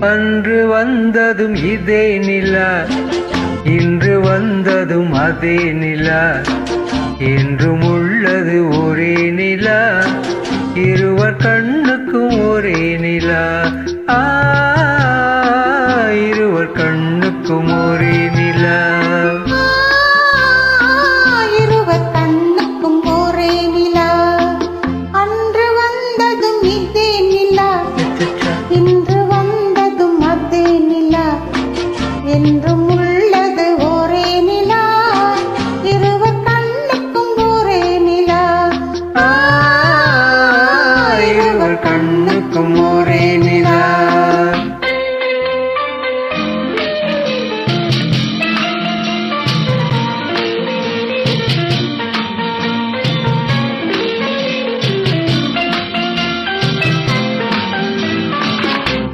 அன்று வந்ததும் இதே நிலா இன்று வந்ததும் அதே நிலா. என்றும் உள்ளது ஒரே நிலா இருவர் கண்ணுக்கும் ஒரே நிலா. ஆ இருவர் கண்ணுக்கும் ஒரே நிலா. இருவர் கண்ணுக்கும் ஒரே நிலா. அன்று வந்ததும் இதே கண்ணுக்கும் ஒரே நிலா.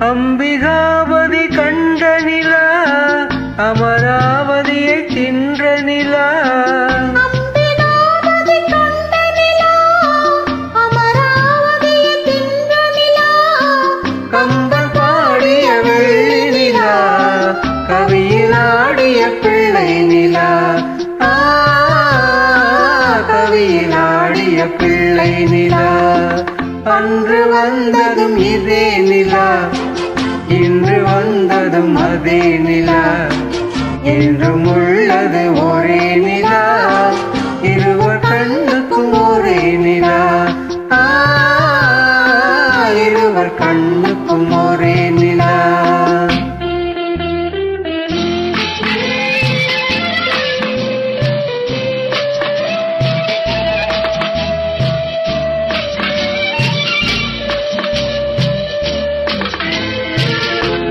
அம்பிகாவதி கண்ட நிலா கவியில் ஆடிய பிள்ளை நிலா. அன்று வந்ததும் இதே நிலா. இன்று வந்ததும் அதே நிலா. என்றும் உள்ளது ஒரே நிலா. இருவர் கண்ணுக்கும் ஒரே நிலா. இருவர் கண்ணுக்கும் ஒரே நிலா.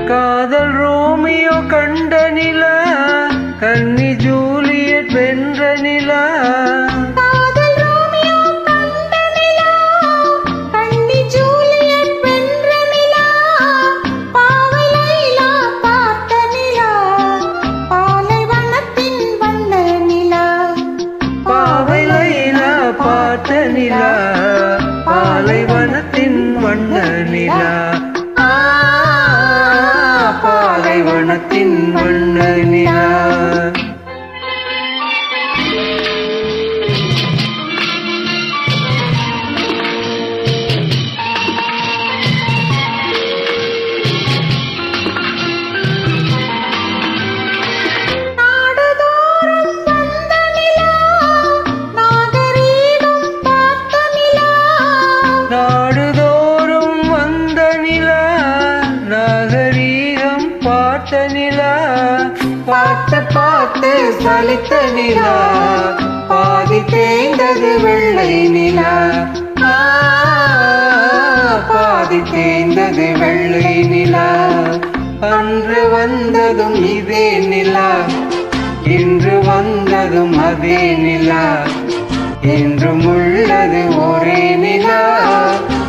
காதல் ரோமியோ கண்ட நிலா கன்னி ஜூலியட் வென்ற நிலா. பார்த்த நிலா பாலைவனத்தின் வண்ண நிலா. பாவை லைலா வண்ண நிலா. பார்த்த நிலா பார்த்த பார்த்து சலித்த நிலா பாதி தேய்ந்தது வெள்ளை நிலா. பாதி தேய்ந்தது வெள்ளை நிலா. அன்று வந்ததும் இதே நிலா இன்று வந்ததும் அதே நிலா. என்றும் உள்ளது ஒரே நிலா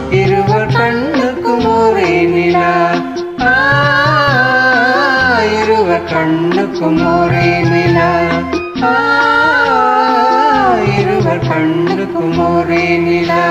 இருவர் கண்ணுக்கும் ஒரே நிலா. இருவர் கண்ணுக்கும் ஒரே நிலா இருவர் கண்ணுக்கும் ஒரே நிலா.